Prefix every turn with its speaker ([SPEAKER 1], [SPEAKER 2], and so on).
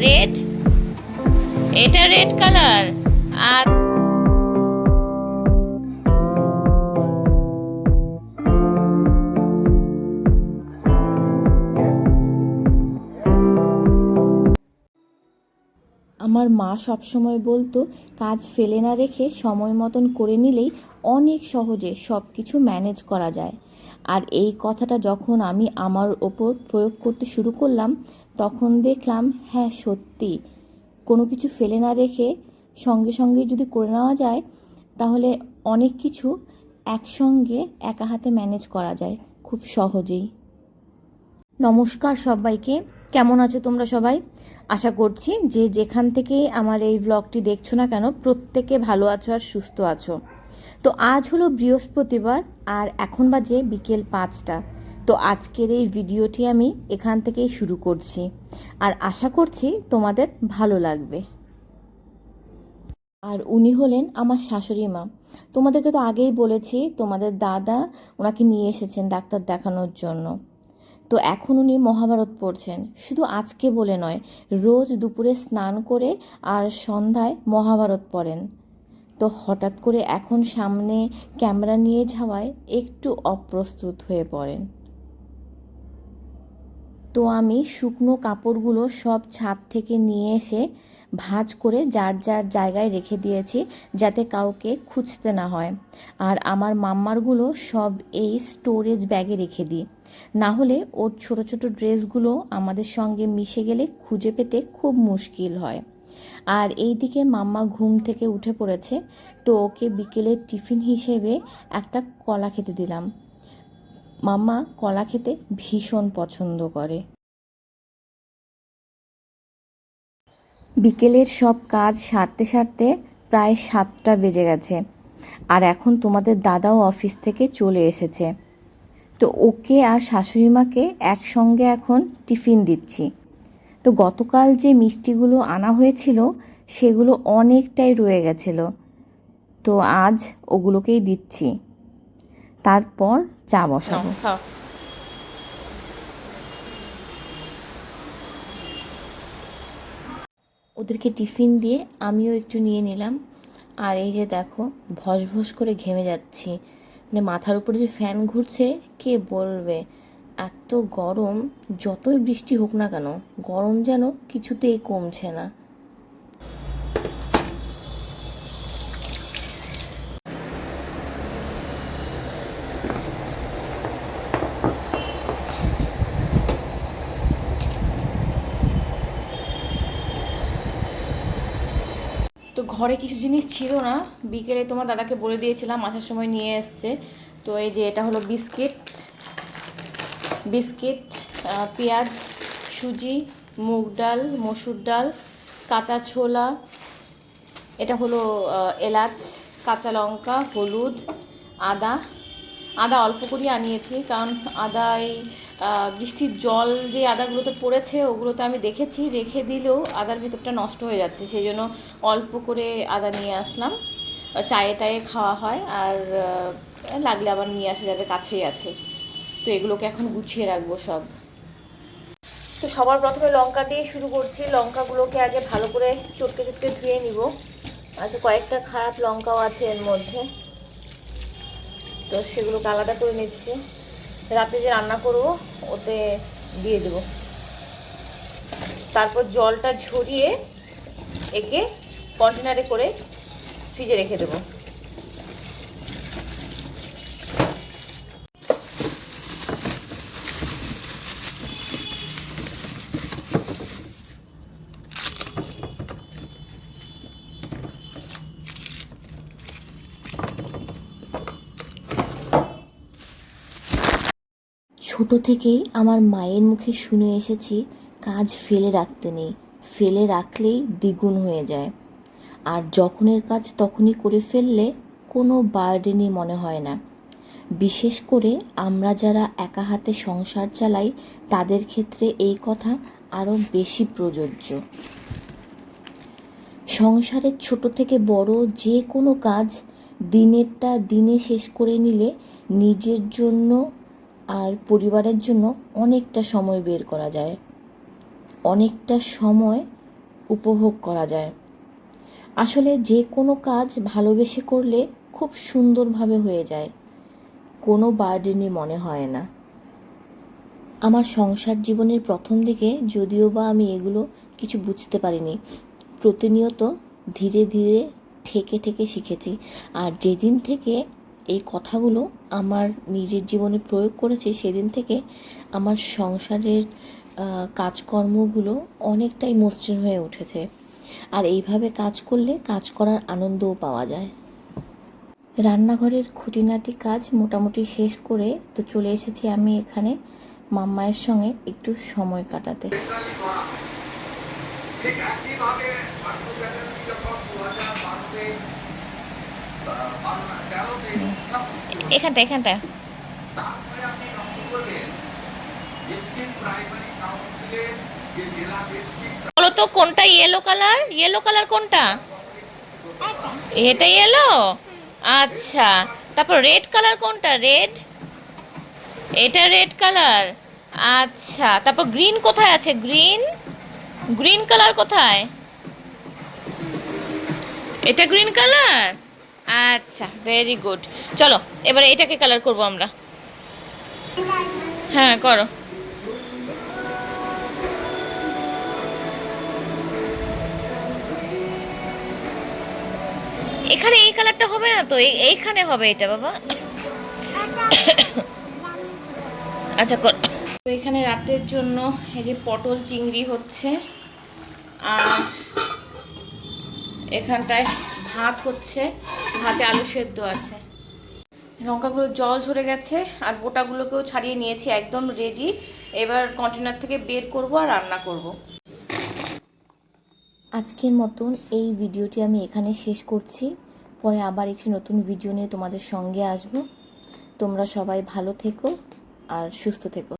[SPEAKER 1] Red এটা red colour আর
[SPEAKER 2] আমার মা সবসময় বলতো, কাজ ফেলে না রেখে সময় মতন করে নিলেই অনেক সহজে সব কিছু ম্যানেজ করা যায়। আর এই কথাটা যখন আমি আমার ওপর প্রয়োগ করতে শুরু করলাম, তখন দেখলাম হ্যাঁ সত্যি। কোনো কিছু ফেলে না রেখে সঙ্গে সঙ্গে যদি করে নেওয়া যায়, তাহলে অনেক কিছু একসঙ্গে একা হাতে ম্যানেজ করা যায় খুব সহজেই। নমস্কার সবাইকে। কেমন আছো তোমরা সবাই? আশা করছি যে যেখান থেকে আমার এই ব্লগটি দেখছ না কেন, প্রত্যেকে ভালো আছো আর সুস্থ আছো। তো আজ হলো বৃহস্পতিবার আর এখন বাজে বিকেল পাঁচটা। তো আজকের এই ভিডিওটি আমি এখান থেকেই শুরু করছি। আর আশা করছি তোমাদের ভালো লাগবে। আর উনি হলেন আমার শাশুড়ি মা। তোমাদেরকে তো আগেই বলেছি, তোমাদের দাদা ওনাকে নিয়ে এসেছেন ডাক্তার দেখানোর জন্য। তো এখন উনি মহাভারত পড়ছেন। শুধু আজকে বলে নয়, রোজ দুপুরে স্নান করে আর সন্ধ্যায় মহাভারত পড়েন। তো হঠাৎ করে এখন সামনে ক্যামেরা নিয়ে যাওয়ায় একটু অপ্রস্তুত হয়ে পড়েন। তো আমি শুকনো কাপড়গুলো সব ছাদ থেকে নিয়ে এসে ভাঁজ করে যার যার জায়গায় রেখে দিয়েছি যাতে কাউকে খুঁজতে না হয়। আর আমার মাম্মারগুলো সব এই স্টোরেজ ব্যাগে রেখে দিই। না হলে ওর ছোট ছোট ড্রেসগুলো আমাদের সঙ্গে মিশে গেলে খুঁজে পেতে খুব মুশকিল হয়। আর এই দিকে মাম্মা ঘুম থেকে উঠে পড়েছে, তো ওকে বিকেলের টিফিন হিসেবে একটা কলা খেতে দিলাম। মাম্মা কলা খেতে ভীষণ পছন্দ করে। বিকেলের সব কাজ সারতে সারতে প্রায় সাতটা বেজে গেছে। আর এখন তোমাদের দাদাও অফিস থেকে চলে এসেছে। তো ওকে আর শাশুড়ি মাকে একসঙ্গে এখন টিফিন দিচ্ছি। তো গতকাল যে মিষ্টিগুলো আনা হয়েছিল, সেগুলো অনেকটাই রয়ে গেছিল। তো আজ ওগুলোকেই দিচ্ছি। তারপর চা বসাবো। ওদেরকে টিফিন দিয়ে আমিও একটু নিয়ে নিলাম। আর এই যে দেখো ভস ভস করে ঘেমে যাচ্ছি। মানে মাথার উপরে যে ফ্যান ঘুরছে, কে বলবে? এত গরম, যতই বৃষ্টি হোক না কেন, গরম যেন কিছুতেই কমছে না। তো ঘরে কিছু জিনিস ছিল না। বিকেলে তোমার দাদাকে বলে দিয়েছিলাম আসার সময় নিয়ে এসছে। তো এই যে এটা হলো বিস্কিট। বিস্কিট পেঁয়াজ সুজি মুগ ডাল মসুর ডাল কাঁচা ছোলা এটা হলো এলাচ কাঁচা লঙ্কা হলুদ আদা। আদা অল্প করেই আনিয়েছি কারণ আদা এই আহ, বৃষ্টির জল যে আদাগুলোতে পড়েছে, ওগুলোতে আমি দেখেছি, রেখে দিলেও আদার ভেতরটা নষ্ট হয়ে যাচ্ছে। সেই জন্য অল্প করে আদা নিয়ে আসলাম। চায়ে টায়ে খাওয়া হয় আর লাগলে আবার নিয়ে আসা যাবে, কাছেই আছে। তো এগুলোকে এখন গুছিয়ে রাখব সব। তো সবার প্রথমে লঙ্কা দিয়ে শুরু করছি। লঙ্কাগুলোকে আগে ভালো করে চটকে চটকে ধুয়ে নিব। আচ্ছা কয়েকটা খারাপ লঙ্কাও আছে এর মধ্যে। তো সেগুলোকে আলাদা করে নিচ্ছি। রাতে যে রান্না করব, ওতে দিয়ে দেব। তারপর জলটা ঝরিয়ে একে কন্টেনারে করে ফ্রিজে রেখে দেবো। ছোট থেকেই আমার মায়ের মুখে শুনে এসেছি, কাজ ফেলে রাখতে নেই, ফেলে রাখলেই দ্বিগুণ হয়ে যায়। আর যখনের কাজ তখনই করে ফেললে কোনো বার্ডেনই মনে হয় না। বিশেষ করে আমরা যারা একা হাতে সংসার চালাই, তাদের ক্ষেত্রে এই কথা আরও বেশি প্রযোজ্য। সংসারের ছোট থেকে বড় যে কোনো কাজ দিনেরটা দিনে শেষ করে নিলে নিজের জন্য আর পরিবারের জন্য অনেকটা সময় বের করা যায়। অনেকটা সময় উপভোগ করা যায়। আসলে যে কোনো কাজ ভালোবেসে করলে খুব সুন্দরভাবে হয়ে যায়। কোনো বার্ডেনই মনে হয় না। আমার সংসার জীবনের প্রথম দিকে যদিও বা আমি এগুলো কিছু বুঝতে পারিনি, প্রতিনিয়ত ধীরে ধীরে ঠেকে ঠেকে শিখেছি। আর যেদিন থেকে এই কথাগুলো আমার নিজের জীবনে প্রয়োগ করেছি সেদিন থেকে আমার সংসারের কাজকর্মগুলো অনেকটাই মসৃণ হয়ে উঠেছে। আর এইভাবে কাজ করলে কাজ করার আনন্দও পাওয়া যায়। রান্নাঘরের খুঁটিনাটি কাজ মোটামুটি শেষ করে তো চলে এসেছি আমি এখানে মাম্মায়ের সঙ্গে একটু সময় কাটাতে।
[SPEAKER 3] ঠিক জেলা ডিস্ট্রিক্ট
[SPEAKER 1] বলো তো কোনটা ইয়েলো কালার ইয়েলো কালার কোনটা? এটা ইয়েলো আচ্ছা। তারপর রেড কালার কোনটা? রেড এটা রেড কালার আচ্ছা। তারপর গ্রিন কোথায় আছে? গ্রিন গ্রিন কালার কোথায়? এটা গ্রিন কালার আচ্ছা ভেরি গুড চলো, এবারে এটাকে কালার করব আমরা। হ্যাঁ করো। এখানে এই কালারটা হবে না তো? এই- এইখানে হবে এটা, বাবা। আচ্ছা কর।
[SPEAKER 2] তো এখানে রাতের জন্য এই যে পটল চিংড়ি হচ্ছে, আর এখানটায় ভাত হচ্ছে, ভাতে আলু সেদ্ধ আছে। লঙ্কাগুলো জল ঝরে গেছে, আর বোটাগুলোকেও ছাড়িয়ে নিয়েছি, একদম রেডি এবার কন্টেনার থেকে বের করব আর রান্না করব। আজকের মতন এই ভিডিওটি আমি এখানে শেষ করছি। পরে আবার একটি নতুন ভিডিও নিয়ে তোমাদের সঙ্গে আসব। তোমরা সবাই ভালো থেকো আর সুস্থ থেকো।